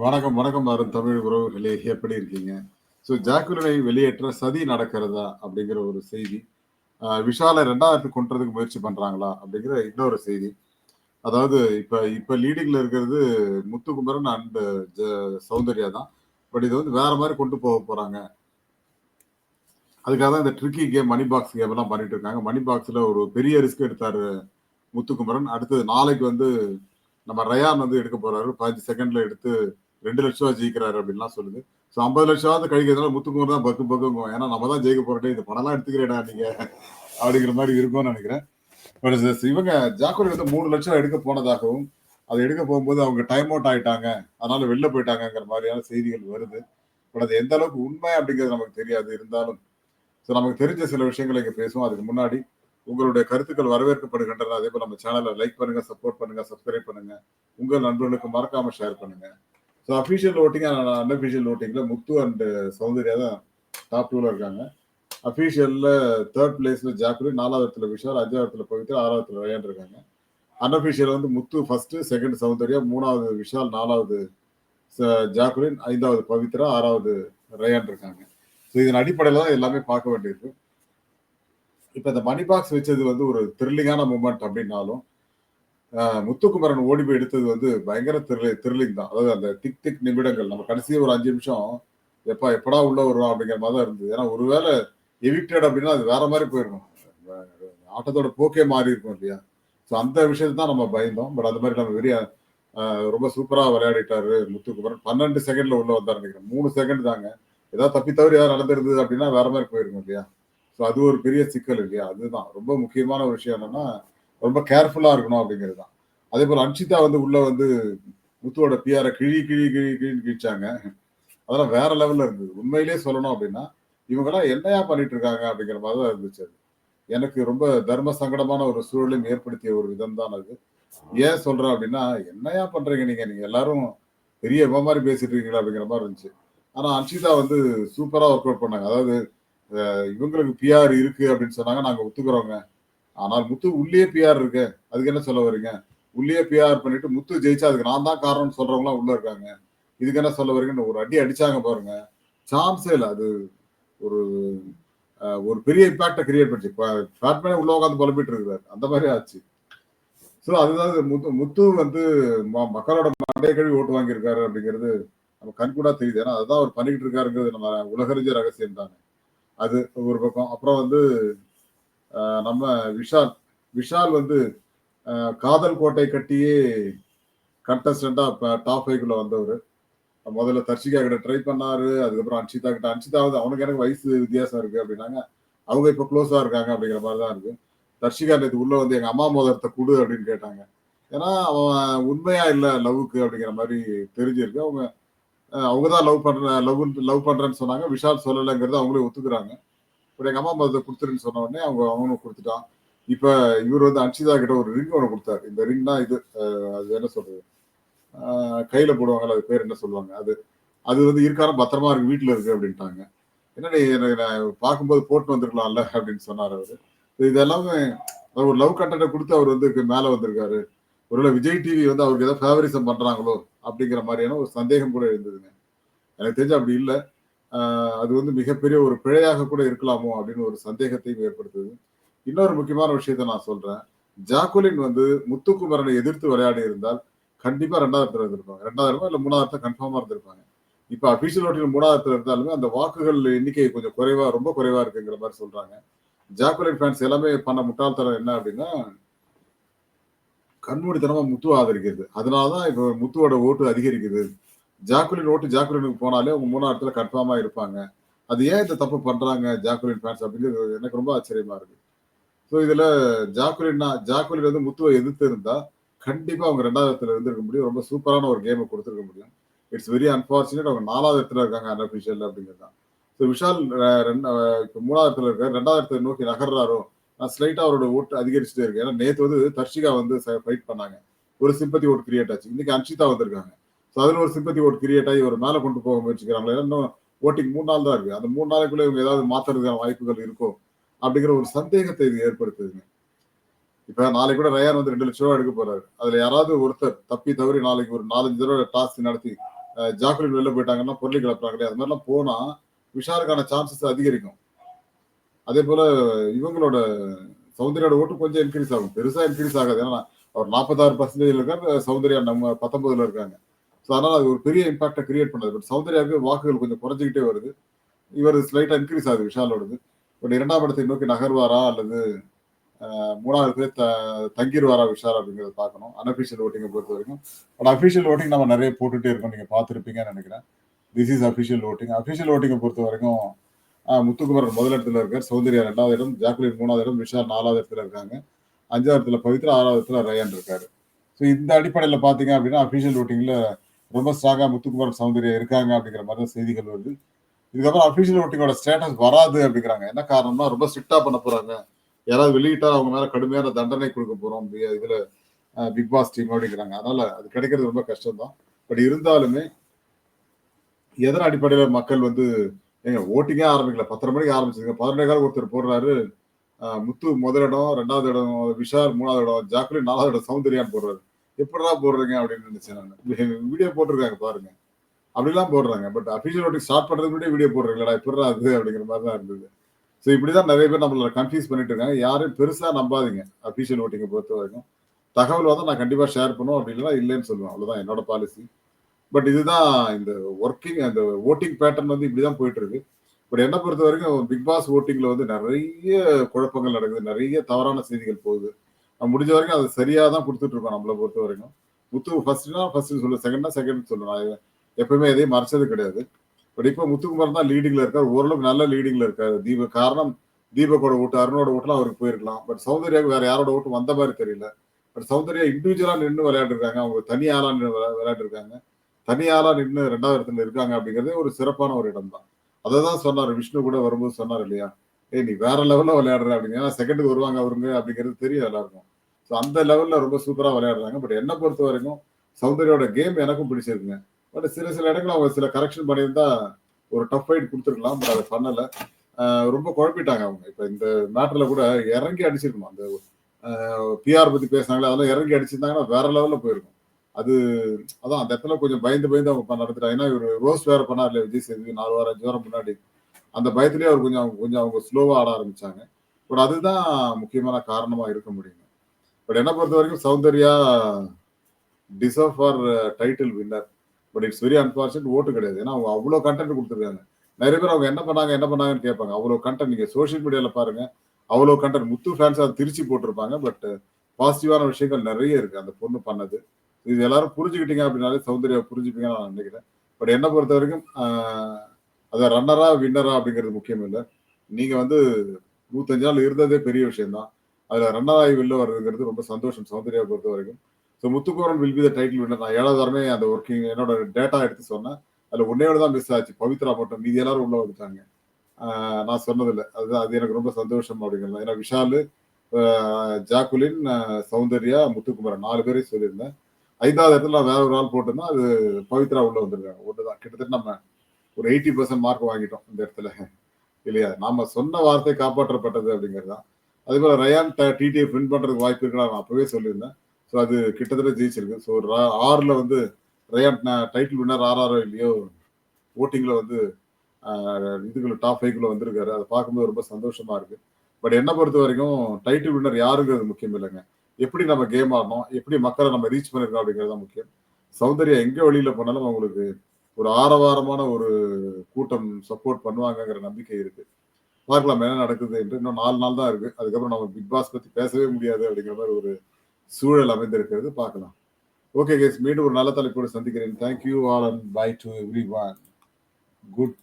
வணக்கம் வணக்கம் அருண் தமிழ் உறவுகளே எப்படி இருக்கீங்க? ஸோ ஜாக்குலினை வெளியேற்ற சதி நடக்கிறதா அப்படிங்கிற ஒரு செய்தி. விஷாலை ரெண்டாயிரத்துக்கு கொண்டுறதுக்கு முயற்சி பண்றாங்களா அப்படிங்கிற இன்னொரு செய்தி. அதாவது இப்ப இப்ப லீடிங்ல இருக்கிறது முத்துக்குமரன் அண்ட் சௌந்தர்யா தான். பட் இது வந்து வேற மாதிரி கொண்டு போக போறாங்க. அதுக்காக தான் இந்த tricky game money box game எல்லாம் பண்ணிட்டு இருக்காங்க. மணி பாக்ஸ்ல ஒரு பெரிய ரிஸ்க் எடுத்தாரு முத்துக்குமரன். அடுத்தது நாளைக்கு வந்து நம்ம ரயான் வந்து எடுக்க போறாரு. பதினஞ்சு செகண்ட்ல எடுத்து ரெண்டு லட்சம் ரூபா ஜெயிக்கிறாரு அப்படின்லாம் சொல்லுது. ஸோ ஐம்பது லட்சம் கழிக்கிறதுனால முத்துக்குமரன் தான் பக்கு பக்குங்கும். ஏன்னா நம்ம தான் ஜெயிக்க போறோம். இந்த பணம்லாம் எடுத்துக்கிறேடா நீங்க. அப்படிங்கிற மாதிரி இருக்கும்னு நினைக்கிறேன். இவங்க ஜாக்குரி வந்து மூணு லட்சம் எடுக்க போனதாகவும் அதை எடுக்க போகும்போது அவங்க டைம் அவுட் ஆயிட்டாங்க. அதனால வெளில போயிட்டாங்கங்கிற மாதிரியான செய்திகள் வருது. பட் அது எந்த அளவுக்கு உண்மை அப்படிங்கிறது நமக்கு தெரியாது. இருந்தாலும் ஸோ நமக்கு தெரிஞ்ச சில விஷயங்களை இங்கே பேசுவோம். அதுக்கு முன்னாடி உங்களுடைய கருத்துக்கள் வரவேற்கப்படுகின்றன. அதே போல நம்ம சேனலை லைக் பண்ணுங்க சப்போர்ட் பண்ணுங்க சப்ஸ்கிரைப் பண்ணுங்க. உங்கள் நண்பர்களுக்கு மறக்காம ஷேர் பண்ணுங்க. ஸோ அஃபீஷியல் ஓட்டிங் அன்அஃபிஷியல் ஓட்டிங்கில் முத்து அண்ட் சௌந்தர்யா தான் டாப் டூல இருக்காங்க. அஃபிஷியலில் தேர்ட் பிளேஸில் ஜாக்குரி நாலாவது இடத்துல விஷால் அஞ்சாவது இடத்துல பவித்ரா ஆறாவது இடத்துல ரயான் இருக்காங்க. அன்அஃபிஷியல் வந்து முத்து ஃபர்ஸ்ட் செகண்ட் சௌந்தர்யா மூணாவது விஷால் நாலாவது ச- ஜாக்குலின் ஐந்தாவது பவித்ரா ஆறாவது ரயான் இருக்காங்க. ஸோ இதன் அடிப்படையில் தான் எல்லாமே பார்க்க வேண்டியிருக்கு. இப்போ இந்த மணி பாக்ஸ் வச்சது வந்து ஒரு த்ரில்லிங்கான மூமெண்ட் அப்படின்னாலும் முத்துக்குமரன் ஓடி போய் எடுத்தது வந்து பயங்கர த்ரில்லி த்ரில்லிங் தான். அதாவது அந்த திக் திக் நிமிடங்கள். நம்ம கடைசி ஒரு அஞ்சு நிமிஷம் எப்பா எப்படா உள்ள வருவோம் அப்படிங்கிற மாதிரி தான் இருந்தது. ஏன்னா ஒருவேளை எவிக்டட் அப்படின்னா அது வேற மாதிரி போயிருக்கும். ஆட்டத்தோட போக்கே மாறி இருக்கும் இல்லையா? ஸோ அந்த விஷயத்தை தான் நம்ம பயந்தோம். பட் அந்த மாதிரி நம்ம வெறிய ரொம்ப சூப்பராக விளையாடிட்டாரு முத்துக்குமரன். பன்னெண்டு செகண்ட்ல உள்ள வந்தார் நினைக்கிறேன். மூணு செகண்ட் தாங்க. ஏதாவது தப்பி தவறி ஏதாவது நடந்திருந்தது அப்படின்னா வேற மாதிரி போயிருக்கும் இல்லையா? ஸோ அது ஒரு பெரிய சிக்கல் இல்லையா? அதுதான். ரொம்ப முக்கியமான ஒரு விஷயம் என்னன்னா ரொம்ப கேர்ஃபுல்லாக இருக்கணும் அப்படிங்கிறது தான். அதே போல் அன்ஷிதா வந்து உள்ளே வந்து முத்துவோட பிஆரை கிழி கிழி கிழி கிழின்னு கிழிச்சாங்க. அதெல்லாம் வேற லெவலில் இருந்தது. உண்மையிலேயே சொல்லணும் அப்படின்னா இவங்கெல்லாம் என்னையா பண்ணிட்டு இருக்காங்க அப்படிங்கிற மாதிரி தான் இருந்துச்சு அது. எனக்கு ரொம்ப தர்ம சங்கடமான ஒரு சூழலையும் ஏற்படுத்திய ஒரு விதம் தான் அது. ஏன் சொல்கிறேன் அப்படின்னா என்னையா பண்ணுறீங்க நீங்கள் நீங்கள் எல்லாரும் பெரிய இவ மாதிரி பேசிட்டு இருக்கீங்களா அப்படிங்கிற மாதிரி இருந்துச்சு. ஆனால் அன்ஷிதா வந்து சூப்பராக ஒர்க் அவுட் பண்ணாங்க. அதாவது இவங்களுக்கு பிஆர் இருக்குது அப்படின்னு சொன்னாங்க. நாங்கள் ஒத்துக்கிறோங்க. ஆனால் முத்து உள்ளே பிஆர் இருக்கு. அதுக்கு என்ன சொல்ல வரீங்க? உள்ளே பிஆர் பண்ணிட்டு முத்து ஜெயிச்சா அதுக்கு நான் தான் காரணம்னு சொல்றவங்களாம் உள்ள இருக்காங்க. இதுக்கு என்ன சொல்ல வரீங்கன்னு ஒரு அடி அடிச்சாங்க பாருங்க. சான்ஸே இல்லை. அது ஒரு ஒரு பெரிய இம்பாக்டை கிரியேட் பண்ணிச்சு. பேட்மேனே உள்ள உட்காந்து புலம்பிட்டு இருக்கிறாரு அந்த மாதிரி ஆச்சு. ஸோ அதுதான் முத்து முத்து வந்து ம- மக்களோட மண்டை கழுவி ஓட்டு வாங்கியிருக்காரு அப்படிங்கிறது நம்ம கண்கூடா தெரியுது. ஏன்னா அதுதான் அவர் பண்ணிக்கிட்டு இருக்காருங்கிறது நம்ம உலகறிஞ்ச ரகசியம் தானே. அது ஒரு பக்கம். அப்புறம் வந்து நம்ம விஷால் விஷால் வந்து காதல் கோட்டை கட்டியே கண்டஸ்டண்டா டாப் ஃபைவ்ல வந்தவர். முதல்ல தர்ஷிகா கிட்ட ட்ரை பண்ணாரு அதுக்கப்புறம் அன்ஷிதா கிட்ட அன்ஷிதா வந்து அவனுக்கு எனக்கு வயசு வித்தியாசம் இருக்கு அப்படின்னாங்க. அவங்க இப்போ க்ளோஸா இருக்காங்க அப்படிங்கிற மாதிரி தான் இருக்கு. தர்ஷிகா நேற்று உள்ள வந்து எங்க அம்மா மோதிரத்தை கொடு அப்படின்னு கேட்டாங்க. ஏன்னா அவன் உண்மையா இல்லை லவ்வுக்கு அப்படிங்கிற மாதிரி தெரிஞ்சிருக்கு. அவங்க அவங்க தான் லவ் பண்ற லவ் லவ் பண்றேன்னு சொன்னாங்க. விஷால் சொல்லலைங்கிறது அவங்களே ஒத்துக்குறாங்க. இப்போ எங்கள் அம்மா மோதிரத்தை கொடுத்துருன்னு சொன்ன உடனே அவங்க அவனும் கொடுத்துட்டான். இப்போ இவர் வந்து அன்ஷிதா கிட்ட ஒரு ரிங் ஒன்று கொடுத்தாரு. இந்த ரிங்னா இது அது என்ன சொல்றது? கையில் போடுவாங்கல்ல அது பேர் என்ன சொல்லுவாங்க? அது அது வந்து இருக்காரம் பத்திரமா இருக்கு வீட்டில் இருக்கு அப்படின்ட்டாங்க. என்ன எனக்கு நான் பார்க்கும்போது போட்டு வந்திருக்கலாம்ல அப்படின்னு சொன்னார் அவர். இதெல்லாமே ஒரு லவ் கண்டென்ட்டை கொடுத்து அவர் வந்து மேலே வந்திருக்காரு. ஒருவேளை விஜய் டிவி வந்து அவருக்கு ஏதாவது ஃபேவரிசம் பண்ணுறாங்களோ அப்படிங்கிற மாதிரியான ஒரு சந்தேகம் கூட இருந்ததுங்க. எனக்கு தெரிஞ்சு அப்படி இல்லை. அது வந்து மிகப்பெரிய ஒரு பிழையாக கூட இருக்கலாமோ அப்படின்னு ஒரு சந்தேகத்தையும் ஏற்படுத்துது. இன்னொரு முக்கியமான விஷயத்தை நான் சொல்றேன். ஜாக்குலின் வந்து முத்துக்குமரனை எதிர்த்து விளையாடி இருந்தால் கண்டிப்பா ரெண்டாவது இடத்துல இருந்திருப்பாங்க. ரெண்டாவது இடமா இல்ல மூணாவது இடத்துல கன்ஃபார்மா இருந்திருப்பாங்க. இப்ப அபிஷியல் ஓட்டில் மூணாவது இடத்துல இருந்தாலுமே அந்த வாக்குகள் எண்ணிக்கை கொஞ்சம் குறைவா ரொம்ப குறைவா இருக்குங்கிற மாதிரி சொல்றாங்க. ஜாக்குலின் ஃபேன்ஸ் எல்லாமே பண்ண முட்டாள்தனம் என்ன அப்படின்னா கண்மூடித்தனமா முத்து ஆதரிக்கிறது. அதனாலதான் இப்ப முத்துவோட ஓட்டு அதிகரிக்குது. ஜாக்குலின் ஓட்டு ஜாக்குலினுக்கு போனாலே அவங்க மூணாவது இடத்துல கன்ஃபார்மா இருப்பாங்க. அது ஏன் இந்த தப்பு பண்றாங்க ஜாக்குலின் ஃபேன்ஸ் அப்படிங்கிறது எனக்கு ரொம்ப ஆச்சரியமா இருக்கு. ஸோ இதுல ஜாக்குலின்னா ஜாக்குலின் வந்து முத்துவை எதிர்த்து இருந்தா கண்டிப்பா அவங்க ரெண்டாவது இடத்துல இருந்திருக்க முடியும். ரொம்ப சூப்பரான ஒரு கேமை கொடுத்துருக்க முடியும். இட்ஸ் வெரி அன்பார்ச்சுனேட் அவங்க நாலாவது இடத்துல இருக்காங்க அன்அபிஷியல் அப்படிங்கிறது. தான் ஸோ விஷால் ரெண்டு இப்போ மூணாவது இடத்துல இருக்காரு. ரெண்டாவது இடத்துல நோக்கி நகர்றாரோ நான் ஸ்லைட்டா அவரோட ஓட்டு அதிகரிச்சுட்டே இருக்கேன். ஏன்னா நேற்று வந்து தர்ஷிகா வந்து ஃபைட் பண்ணாங்க. ஒரு சிம்பத்தி ஓட்டு கிரியேட் ஆச்சு. இன்னைக்கு அன்ஷிதா வந்திருக்காங்க. ஸோ அதுல ஒரு சிம்பத்தி ஓட்டு கிரியேட் ஆகி ஒரு மேலே கொண்டு போக முயற்சிக்கிறாங்களே இன்னும் ஓட்டிங் மூணு நாள் தான் இருக்கு. அந்த மூணு நாளைக்குள்ள இவங்க ஏதாவது மாத்துறதுக்கான வாய்ப்புகள் இருக்கும் அப்படிங்கிற ஒரு சந்தேகத்தை இது ஏற்படுத்துதுங்க. இப்ப நாளைக்கு கூட ரயான் வந்து ரெண்டு லட்சம் ரூபா எடுக்க போறாரு. அதுல யாராவது ஒருத்தர் தப்பி தவறி நாளைக்கு ஒரு நாலஞ்சு தடவை டாஸ்க் நடத்தி ஜாக்குலின் வெளில போயிட்டாங்கன்னா பொருளை கிளப்புறாங்களே அது மாதிரிலாம் போனா விஷாலுக்கான சான்சஸ் அதிகரிக்கும். அதே போல இவங்களோட சௌந்தர்யோட ஓட்டு கொஞ்சம் இன்க்ரீஸ் ஆகும். பெருசா இன்க்ரீஸ் ஆகாது. ஏன்னா அவர் நாற்பத்தாறு பர்சன்டேஜ் இருக்காரு சௌந்தர்யா நம்ம பத்தொன்பதுல இருக்காங்க. ஸோ அதனால் அது ஒரு பெரிய இம்பாக்டை கிரியேட் பண்ணது. பட் சௌந்தர்யாவுக்கு வாக்குகள் கொஞ்சம் குறைஞ்சிக்கிட்டே வருது. இவர் ஸ்லைட்டாக இன்க்ரீஸ் ஆகுது விஷாலோடது. பட் இரண்டாம் இடத்தை நோக்கி நகர்வாரா அல்லது மூணாவது பேர் த தங்கிடுவாரா விஷால் அப்படிங்கிறத பார்க்கணும். அன்அஃபிஷியல் ஓட்டிங்கை பொறுத்த வரைக்கும். பட் அஃபிஷியல் ஓட்டிங் நம்ம நிறைய போட்டுகிட்டே இருக்கோம். நீங்கள் பார்த்துருப்பீங்கன்னு நினைக்கிறேன். This is official voting official ஓட்டிங்கை பொறுத்த வரைக்கும் முத்துக்குமரன் முதல் இடத்துல இருக்கார். சௌந்தர்யா ரெண்டாவது இடம் ஜாக்குலின் மூணாவது இடம் விஷால் நாலாவது இடத்துல இருக்காங்க. அஞ்சாவது இடத்துல பவித்ரா ஆறாவது இடத்துல ரயான் இருக்காரு. ஸோ இந்த அடிப்படையில் பார்த்தீங்க அப்படின்னா அஃபிஷியல் ஓட்டிங்கில் ரொம்ப ஸ்ட்ராங்கா முத்துக்குமரன் சௌந்தர்யா இருக்காங்க அப்படிங்கிற மாதிரி தான் செய்திகள் வருது. இதுக்கப்புறம் அஃபிஷியல் ஓட்டிங்கோட ஸ்டேட்டஸ் வராது அப்படிங்கிறாங்க. என்ன காரணம்னா ரொம்ப ஸ்ட்ரிக்டா பண்ண போறாங்க. யாராவது வெளியிட்டா அவங்க மேல கடுமையான தண்டனை கொடுக்க போறோம். பி- இதுல பிக் பாஸ் டீம் அப்படிங்கிறாங்க. அதனால அது கிடைக்கிறது ரொம்ப கஷ்டம் தான் பட் இருந்தாலுமே எதன் அடிப்படையில மக்கள் வந்து ஏங்க ஓட்டிங்கே ஆரம்பிக்கல. பத்தரை மணிக்கு ஆரம்பிச்சிருங்க பதினொன்றே காலம் ஒருத்தர் போடுறாரு. முத்து முதல் இடம் ரெண்டாவது இடம் விஷால் மூணாவது இடம் ஜாக்குலின் நாலாவது இடம் சௌந்தர்யான்னு போடுறாரு. எப்படிடா போடுறீங்க அப்படின்னு நினைச்சேன் நான். வீடியோ போட்டிருக்காங்க பாருங்க. அப்படிலாம் போடுறாங்க. பட் அஃபிஷியல் ஓட்டிங் ஸ்டார்ட் பண்றதுக்கு முன்னாடி வீடியோ போடுறீங்களா எப்படிடா அது அப்படிங்கிற மாதிரி தான் இருந்தது. ஸோ இப்படிதான் நிறைய பேர் நம்மள கன்ஃபியூஸ் பண்ணிட்டு இருக்காங்க. யாரையும் பெருசா நம்பாதீங்க அஃபிஷியல் ஓட்டிங்கை பொறுத்த வரைக்கும். தகவல் வந்து நான் கண்டிப்பா ஷேர் பண்ணுவோம். அப்படி இல்லைன்னா இல்லைன்னு சொல்லுவேன். அவ்வளவுதான் என்னோட பாலிசி பட் இதுதான் இந்த ஒர்க்கிங் அந்த ஓட்டிங் பேட்டர்ன் வந்து இப்படிதான் போயிட்டு இருக்கு பட் என்ன பொறுத்த வரைக்கும் பிக் பாஸ் ஓட்டிங்ல வந்து நிறைய குழப்பங்கள் நடக்குது. நிறைய தவறான செய்திகள் போகுது. முடிஞ்ச வரைக்கும் அது சரியாக தான் கொடுத்துட்டு இருக்கோம் நம்மளை பொறுத்த வரைக்கும். முத்து ஃபர்ஸ்ட்னா ஃபர்ஸ்ட் சொல்லு செகண்ட்னா செகண்ட் சொல்லு. நான் எப்பவுமே எதையும் மறைச்சது கிடையாது. பட் இப்போ முத்துக்குமார் தான் லீடிங்ல இருக்கார். ஓரளவுக்கு நல்ல லீடிங்ல இருக்காரு. தீப காரணம் தீபக்கோட ஓட்டு அருணோட ஓட்டுலாம் அவருக்கு போயிருக்கலாம். பட் சௌந்தர்யாவுக்கு வேற யாரோட ஓட்டு வந்த மாதிரி தெரியல. பட் சௌந்தர்யா இண்டிவிஜுவலா நின்று விளையாண்டுருக்காங்க. அவங்க தனி ஆளா நின்று விளையாண்டுருக்காங்க. ஆளா நின்று ரெண்டாவது இடத்துல இருக்காங்க அப்படிங்கிறதே ஒரு சிறப்பான ஒரு இடம் தான். அதை தான் சொன்னார். விஷ்ணு கூட வரும்போது சொன்னார் இல்லையா? ஏய் நீ வேற லெவல்ல விளையாடுற அப்படிங்க செகண்டுக்கு வருவாங்க அவருங்க அப்படிங்கிறது தெரியும் எல்லாருக்கும். ஸோ அந்த லெவலில் ரொம்ப சூப்பராக விளையாடுறாங்க. பட் என்னை பொறுத்த வரைக்கும் சௌந்தரியோட கேம் எனக்கும் பிடிச்சிருக்குங்க. பட் சில சில இடங்கள் அவங்க சில கரெக்ஷன் பண்ணியிருந்தா ஒரு டஃப் ஃபைட் கொடுத்துருக்கலாம். பட் அதை பண்ணலை. ரொம்ப குழப்பிட்டாங்க அவங்க. இப்போ இந்த மேட்டரில் கூட இறங்கி அடிச்சிருக்கணும். அந்த பிஆர் பற்றி பேசினாங்களே அதெல்லாம் இறங்கி அடிச்சிருந்தாங்கன்னா வேற லெவலில் போயிருக்கும். அது அதான் அந்த இடத்துல கொஞ்சம் பயந்து பயந்து அவங்க பண்ண ஏன்னா இவர் ரோஸ் வேற பண்ணார் இல்லையா விஜய் சேதுபதி நாலு வாரம் அஞ்சு வாரம் முன்னாடி. அந்த பயத்துலேயே அவர் கொஞ்சம் அவங்க கொஞ்சம் அவங்க ஸ்லோவாக ஆட ஆரம்பிச்சாங்க. பட் அதுதான் முக்கியமான காரணமாக இருக்க முடியும் பட் என்ன பொறுத்த வரைக்கும் Soundarya deserve for title winner but it's very unfortunate vote கிடையாது. ஏன்னா அவங்க அவ்வளோ கண்டென்ட் கொடுத்துருக்காங்க. நிறைய பேர் அவங்க என்ன பண்ணாங்க என்ன பண்ணாங்கன்னு கேட்பாங்க. அவ்வளோ கண்டென்ட் நீங்கள் சோஷியல் மீடியாவில் பாருங்க. அவ்வளோ கண்டென்ட் முத்து ஃபேன்ஸ் அதை திருச்சி போட்டிருப்பாங்க. பட் பாசிட்டிவான uh, விஷயங்கள் நிறைய இருக்கு. அந்த பொண்ணு பண்ணது. இது எல்லாரும் புரிஞ்சுக்கிட்டீங்க அப்படின்னாலே சௌந்தர்யா புரிஞ்சுப்பீங்கன்னு நான் நினைக்கிறேன். பட் என்ன பொறுத்த வரைக்கும் அதை ரன்னரா வின்னரா அப்படிங்கிறது முக்கியம் இல்லை. நீங்கள் வந்து நூத்தஞ்சு நாள் இருந்ததே பெரிய விஷயம் தான் அதுல ரன்னராகி வெளில வருதுங்கிறது ரொம்ப சந்தோஷம். சௌந்தர்யா பொறுத்த வரைக்கும். So Muthukumaran will be the title winner நான் ஏழாவது வாரமே அந்த ஒர்க்கிங் என்னோட டேட்டா எடுத்து சொன்னேன். அதுல ஒன்னே தான் மிஸ் ஆச்சு. பவித்ரா மட்டும். மீதி எல்லாரும் உள்ள வந்துட்டாங்க. நான் சொன்னதில்லை. அது அது எனக்கு ரொம்ப சந்தோஷம் அப்படிங்கிறது ஏன்னா விஷாலு ஜாக்குலின் சௌந்தர்யா முத்துக்குமரன் நாலு பேரையும் சொல்லியிருந்தேன். ஐந்தாவது இடத்துல நான் வேற ஒரு ஆள் போட்டிருந்தா அது பவித்ரா உள்ள வந்திருக்காங்க தான் கிட்டத்தட்ட நம்ம ஒரு எயிட்டி பர்சன்ட் மார்க் வாங்கிட்டோம் இந்த இடத்துல. இல்லையா? நாம சொன்ன வார்த்தை காப்பாற்றப்பட்டது அப்படிங்கிறது தான் அதே போல் ரயான் டிடிஐ வின் பண்ணுறதுக்கு வாய்ப்பு இருக்கா நான் அப்பவே சொல்லியிருந்தேன். ஸோ அது கிட்டத்தட்ட ஜெயிச்சிருக்கு. ஸோ ஆறில் வந்து ரயான் டைட்டில் வின்னர் ஆறாரோ இல்லையோ ஓட்டிங்கில் வந்து இதுக்குள்ள டாப் ஃபைவ்க்குள்ள வந்திருக்காரு. அதை பார்க்கும்போது ரொம்ப சந்தோஷமாக இருக்குது பட் என்னை பொறுத்த வரைக்கும் டைட்டில் வின்னர் யாருங்கிறது முக்கியம் இல்லைங்க. எப்படி நம்ம கேம் ஆடணும் எப்படி மக்களை நம்ம ரீச் பண்ணிருக்கோம் அப்படிங்கிறது தான் முக்கியம். சௌந்தர்யா எங்கே வழியில் போனாலும் அவங்களுக்கு ஒரு ஆரவாரமான ஒரு கூட்டம் சப்போர்ட் பண்ணுவாங்கங்கிற நம்பிக்கை இருக்குது பார்க்கலாம் என்ன நடக்குது என்று. இன்னும் நாலு நாள் தான் இருக்கு. அதுக்கப்புறம் நம்ம பிக் பாஸ் பத்தி பேசவே முடியாது அப்படிங்கிற மாதிரி ஒரு சூழல் அமைந்திருக்கிறது. பார்க்கலாம். ஓகே கேஸ் மீண்டும் ஒரு நல்ல தலைப்போடு சந்திக்கிறேன். Thank you all and bye to everyone good